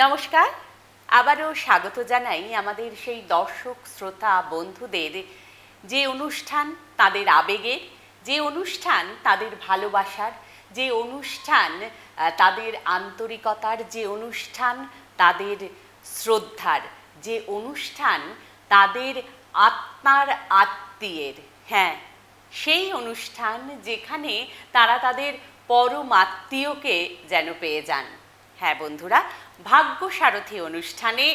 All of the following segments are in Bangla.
নমস্কার। আবারও স্বাগত জানাই আমাদের সেই দর্শক, শ্রোতা, বন্ধুদের যে অনুষ্ঠান তাদের আবেগের যে অনুষ্ঠান তাদের ভালোবাসার, যে অনুষ্ঠান তাদের আন্তরিকতার, যে অনুষ্ঠান তাদের শ্রদ্ধার, যে অনুষ্ঠান তাদের আত্মার আত্মীয়ের হ্যাঁ সেই অনুষ্ঠান যেখানে তারা তাদের পরম আত্মীয়কে যেন পেয়ে যান। হ্যাঁ বন্ধুরা ভাগ্য সারথী অনুষ্ঠানে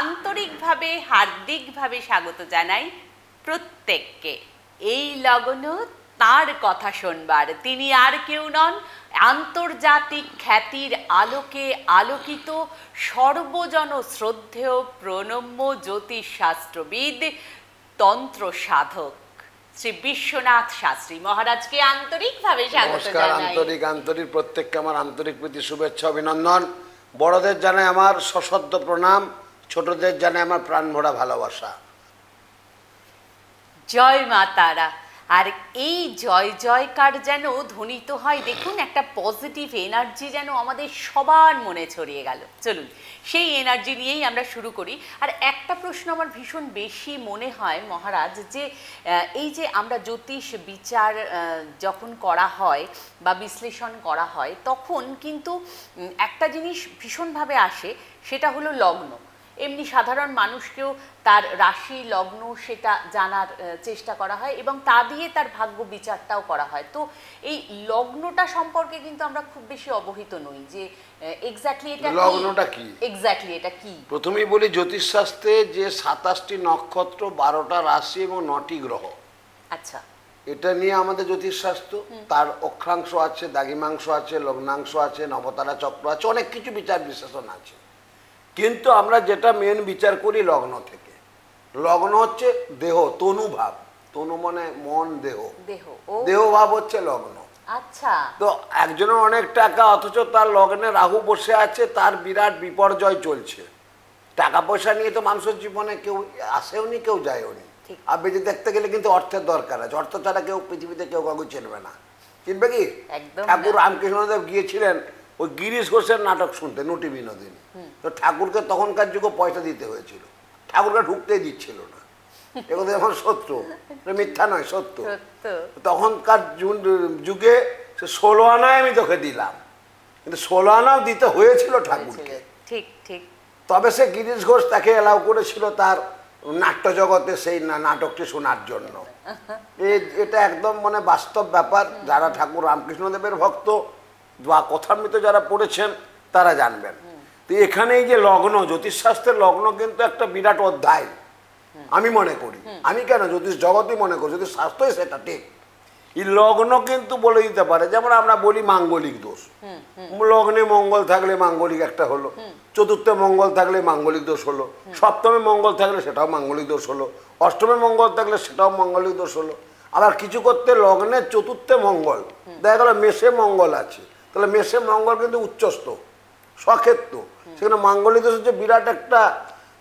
আন্তরিকভাবে, হার্দিকভাবে স্বাগত জানাই প্রত্যেককে। এই লগ্ন তার কথা শোনবার, তিনি আর কেউ নন। আন্তর্জাতিক খ্যাতির আলোকে আলোকিত, সর্বজন শ্রদ্ধেয় প্রণম্য জ্যোতিষ শাস্ত্রবিদ তন্ত্র সাধক শ্রী বিশ্বনাথ শাস্ত্রী মহারাজকে আন্তরিকভাবে স্বাগত নমস্কার জানাই। আন্তরিক আন্তরিক প্রত্যেককে আমার আন্তরিক প্রীতি শুভেচ্ছা অভিনন্দন। বড়দের জানাই আমার সশব্দ প্রণাম ছোটদের জানাই আমার প্রাণ ভরা ভালোবাসা। জয় মা তারা। আর এই জয় জয়কার যেন ধ্বনিত হয়, দেখুন একটা পজিটিভ এনার্জি যেন আমাদের সবার মনে ছড়িয়ে গেল। চলুন, সেই এনার্জি নিয়েই আমরা শুরু করি। আর একটা প্রশ্ন আমার ভীষণ বেশি মনে হয় মহারাজ, যে এই যে আমরা জ্যোতিষ বিচার যখন করা হয় বা বিশ্লেষণ করা হয়, তখন কিন্তু একটা জিনিস ভীষণভাবে আসে, সেটা হলো লগ্ন। এমনি সাধারণ মানুষকেও তার রাশি লগ্ন সেটা জানার চেষ্টা করা হয় এবং তা দিয়ে তার ভাগ্য বিচারটাও করা হয়। তো এই লগ্নটা সম্পর্কে কিন্তু আমরা খুব বেশি অবহিত নই যে এক্স্যাক্টলি এটা লগ্নটা কি? এক্স্যাক্টলি এটা কি? প্রথমেই বলি জ্যোতিষশাস্ত্রে যে সাতাশটি নক্ষত্র বারোটা রাশি এবং নটি গ্রহ। আচ্ছা। এটা নিয়ে আমাদের জ্যোতিষশাস্ত্র। তার অক্ষাংশ আছে দাগিমাংশ আছে লগ্নাংশ আছে নবতারা চক্র আছে অনেক কিছু বিচার বিশ্লেষণ আছে। কিন্তু আমরা যেটা মেন বিচার করি লগ্ন থেকে। লগ্ন হচ্ছে দেহ তনুভাব তনু মানে মন দেহ। দেহ ভাব হচ্ছে লগ্ন। আচ্ছা। তো একজনের অনেক টাকা অথচ তার লগ্নে রাহু বসে আছে তার বিরাট বিপর্যয় চলছে। টাকা পয়সা নিয়ে তো মানুষের জীবনে কেউ আসেও নি কেউ যায়ও নি। আর বেঁচে দেখতে গেলে কিন্তু অর্থের দরকার আছে। অর্থ ছাড়া কেউ পৃথিবীতে কেউ কাউকে চিনবে না। চিনবে কি? একদম ঠাকুর রামকৃষ্ণদেব গিয়েছিলেন ওই গিরিশ ঘোষের নাটক শুনতে নটি বিনোদিনী। তো ঠাকুরকে তখনকার যুগে পয়সা দিতে হয়েছিল। ঠাকুরকে ঢুকতেই দিচ্ছিল না। এগুলো এখন সত্য। মিথ্যা নয় সত্য। তখনকার যুগে সে ষোলো আনায় আমি তোকে দিলাম। কিন্তু ষোলো আনাও দিতে হয়েছিল ঠাকুরকে। ঠিক ঠিক। তবে সে গিরিশ ঘোষ তাকে এলাও করেছিল তার নাট্য জগতে সেই নাটকটি শোনার জন্য। এটা একদম মানে বাস্তব ব্যাপার। যারা ঠাকুর রামকৃষ্ণদেবের ভক্ত বা কথামৃত যারা পড়েছেন, তারা জানবেন। তো এখানে এই যে লগ্ন, জ্যোতিষশাস্ত্রের লগ্ন কিন্তু একটা বিরাট অধ্যায়। আমি মনে করি। আমি কেন জ্যোতিষ জগতই মনে করি? জ্যোতিষ শাস্ত্রই সেটা ঠিক। এই লগ্ন কিন্তু বলে দিতে পারে, যেমন আমরা বলি মাঙ্গলিক দোষ। লগ্নে মঙ্গল থাকলে মাঙ্গলিক একটা হলো, চতুর্থে মঙ্গল থাকলে মাঙ্গলিক দোষ হলো, সপ্তমে মঙ্গল থাকলে সেটাও মাঙ্গলিক দোষ হলো, অষ্টমে মঙ্গল থাকলে সেটাও মাঙ্গলিক দোষ হলো। আবার কিছু করতে লগ্নের চতুর্থে মঙ্গল, দেখা গেল মেষে মঙ্গল আছে। তাহলে মেষে মঙ্গল কিন্তু উচ্চস্থ সক্ষেত্র। সেখানে মাঙ্গলিক দোষ হচ্ছে বিরাট একটা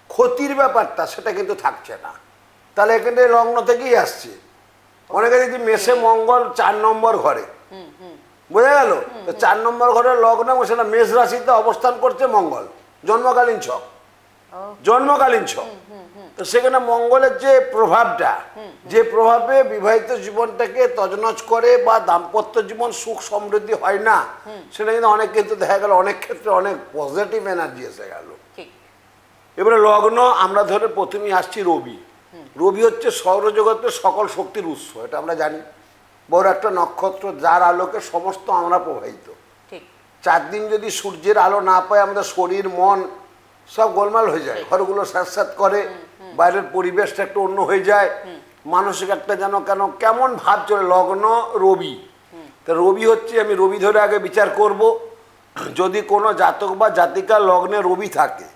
ক্ষতির ব্যাপারটা সেটা কিন্তু থাকছে না। তাহলে এখানে লগ্ন থেকেই আসছে। অনেকে দেখি মেষে মঙ্গল চার নম্বর ঘরে। বোঝা গেল? তো চার নম্বর ঘরের লগ্ন সেটা মেষ রাশিতে অবস্থান করছে মঙ্গল। জন্মকালীন ছক। জন্মকালীন ছক। তো সেখানে মঙ্গলের যে প্রভাবটা যে প্রভাবে বিবাহিত জীবনটাকে তজনজ করে বা দাম্পত্য জীবন সুখ সমৃদ্ধি হয় না সেটা কিন্তু অনেক ক্ষেত্রে দেখা গেল অনেক ক্ষেত্রে অনেক পজিটিভ এনার্জি এসে গেল। এবারে লগ্ন আমরা ধরে প্রথমেই আসছি রবি। রবি হচ্ছে সৌরজগতের সকল শক্তির উৎস এটা আমরা জানি। বড় একটা নক্ষত্র যার আলোকে সমস্ত আমরা প্রবাহিত। চার দিন যদি সূর্যের আলো না পায় আমাদের শরীর মন সব গোলমাল হয়ে যায় ঘরগুলো স্যাঁত করে বাইরের পরিবেশটা একটু অন্য হয়ে যায়। মানসিক একটা যেন কেন কেমন ভাব চলে লগ্ন রবি। তা রবি হচ্ছে আমি রবি ধরে আগে বিচার করব। যদি কোনো জাতক বা জাতিকা লগ্নে রবি থাকে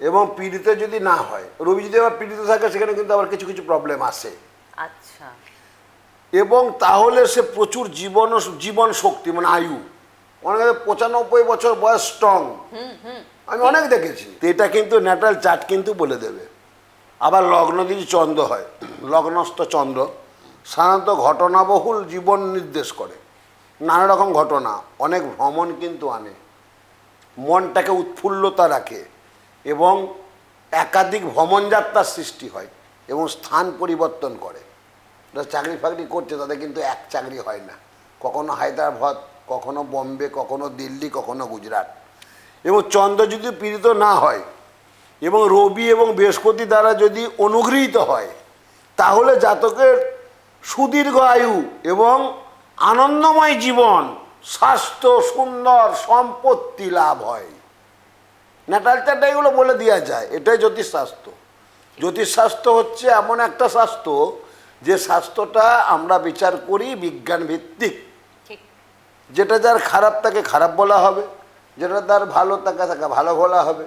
এবং পীড়িত যদি না হয় রবি যদি আবার পীড়িত থাকে সেখানে কিন্তু আবার কিছু কিছু প্রবলেম আসে। আচ্ছা। এবং তাহলে সে প্রচুর জীবন জীবন শক্তি মানে আয়ু। অনেকে পঁচানব্বই বছর বয়স স্ট্রং আমি অনেক দেখেছি। এটা কিন্তু ন্যাটাল চার্ট কিন্তু বলে দেবে। আবার লগ্ন যদি চন্দ্র হয়। লগ্নস্থ চন্দ্র সাধারণত ঘটনাবহুল জীবন নির্দেশ করে। নানা রকম ঘটনা, অনেক ভ্রমণ কিন্তু আনে। মনটাকে উৎফুল্লতা রাখে এবং একাধিক ভ্রমণযাত্রার সৃষ্টি হয় এবং স্থান পরিবর্তন করে। যারা চাকরি ফাকরি করছে তাদের কিন্তু এক চাকরি হয় না। কখনো হায়দ্রাবাদ, কখনো বম্বে, কখনো দিল্লি, কখনো গুজরাট। এবং চন্দ্র যদি পীড়িত না হয় এবং রবি এবং বৃহস্পতি দ্বারা যদি অনুগৃহীত হয় তাহলে জাতকের সুদীর্ঘ আয়ু এবং আনন্দময় জীবন স্বাস্থ্য সুন্দর সম্পত্তি লাভ হয়। ন্যাটাল চারটা এগুলো বলে দেওয়া যায় এটাই জ্যোতিষশাস্ত্র। জ্যোতিষশাস্ত্র হচ্ছে এমন একটা শাস্ত্র যে শাস্ত্রটা আমরা বিচার করি বিজ্ঞান ভিত্তিক। যেটা যার খারাপ তাকে খারাপ বলা হবে যেটা তার ভালো তাকে তাকে ভালো বলা হবে।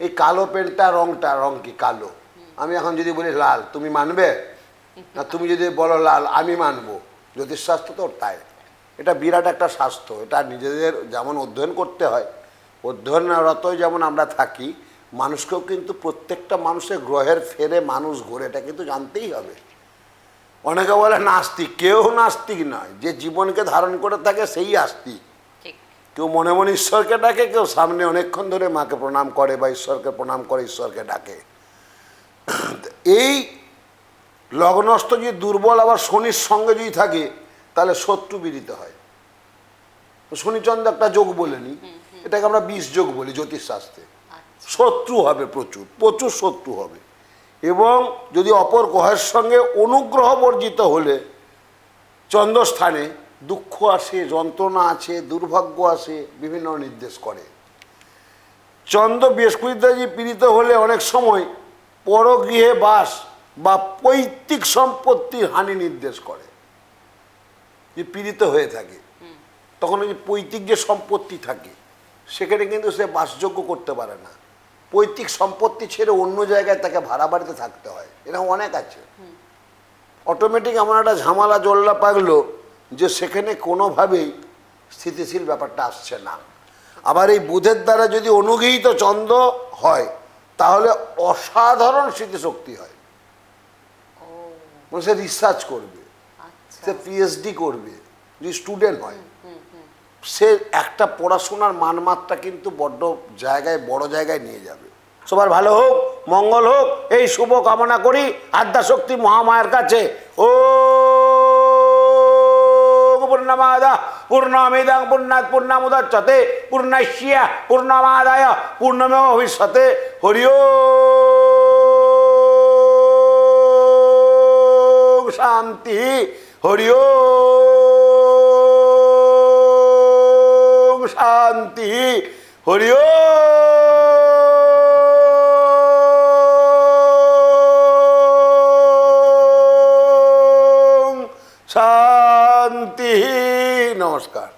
এই কালো পেনটা রংটা রং কি কালো? আমি এখন যদি বলি লাল তুমি মানবে? না তুমি যদি বলো লাল আমি মানবো। জ্যোতিষশাস্ত্র তো তাই। এটা বিরাট একটা স্বাস্থ্য। এটা নিজেদের যেমন অধ্যয়ন করতে হয় অধ্যয়নরতই যেমন আমরা থাকি মানুষকেও কিন্তু প্রত্যেকটা মানুষের গ্রহের ফেরে মানুষ ঘোরে এটা কিন্তু জানতেই হবে। অনেকে বলে নাস্তিক কেউ নাস্তিক নয়। যে জীবনকে ধারণ করে থাকে সেই আস্তিক। কেউ মনে মনে ঈশ্বরকে ডাকে কেউ সামনে অনেকক্ষণ ধরে মাকে প্রণাম করে বা ঈশ্বরকে প্রণাম করে ঈশ্বরকে ডাকে। এই লগ্নস্থ যদি দুর্বল আবার শনির সঙ্গে যদি থাকে তাহলে শত্রু বিদিত হয়। তো শনিচন্দ্র একটা যোগ বলে নি। এটাকে আমরা বিষ যোগ বলি জ্যোতিষশাস্ত্রে। আচ্ছা। শত্রু হবে প্রচুর প্রচুর শত্রু হবে। এবং যদি অপর গ্রহের সঙ্গে অনুগ্রহ বর্জিত হলে চন্দ্রস্থানে দুঃখ আসে যন্ত্রণা আছে দুর্ভাগ্য আসে বিভিন্ন নির্দেশ করে। চন্দ্র বৃহস্পতিতে যে পীড়িত হলে অনেক সময় পরগৃহে বাস বা পৈতৃক সম্পত্তির হানি নির্দেশ করে। যে পীড়িত হয়ে থাকে। তখন ওই যে পৈতৃক যে সম্পত্তি থাকে সেখানে কিন্তু সে বাসযোগ্য করতে পারে না। পৈতৃক সম্পত্তি ছেড়ে অন্য জায়গায় তাকে ভাড়া বাড়িতে থাকতে হয়। এরকম অনেক আছে। অটোমেটিক এমন একটা ঝামেলা জল্লা পাগলো যে সেখানে কোনোভাবেই স্থিতিশীল ব্যাপারটা আসছে না। আবার এই বুধের দ্বারা যদি অনুগৃহীত চন্দ্র হয় তাহলে অসাধারণ স্মৃতিশক্তি হয়। মানে সে রিসার্চ করবে আচ্ছা। সে পিএইচডি করবে যদি স্টুডেন্ট হয়। সে একটা পড়াশোনার মানমাত্রা কিন্তু বড্ড জায়গায় বড় জায়গায় নিয়ে যাবে। সবার ভালো হোক মঙ্গল হোক এই শুভ কামনা করি। আদ্যাশক্তি মহামায়ের কাছে। ও পূর্ণমাদা পূর্ণমিদাং পূর্ণাৎ পূর্ণামুদচ্ছতে পূর্ণাশ্য পূর্ণমাদায় পূর্ণমেব ভবিষ্যতে হরি ওম শান্তি হরি ওম শান্তি হরি ওম শান্তি। নমস্কার।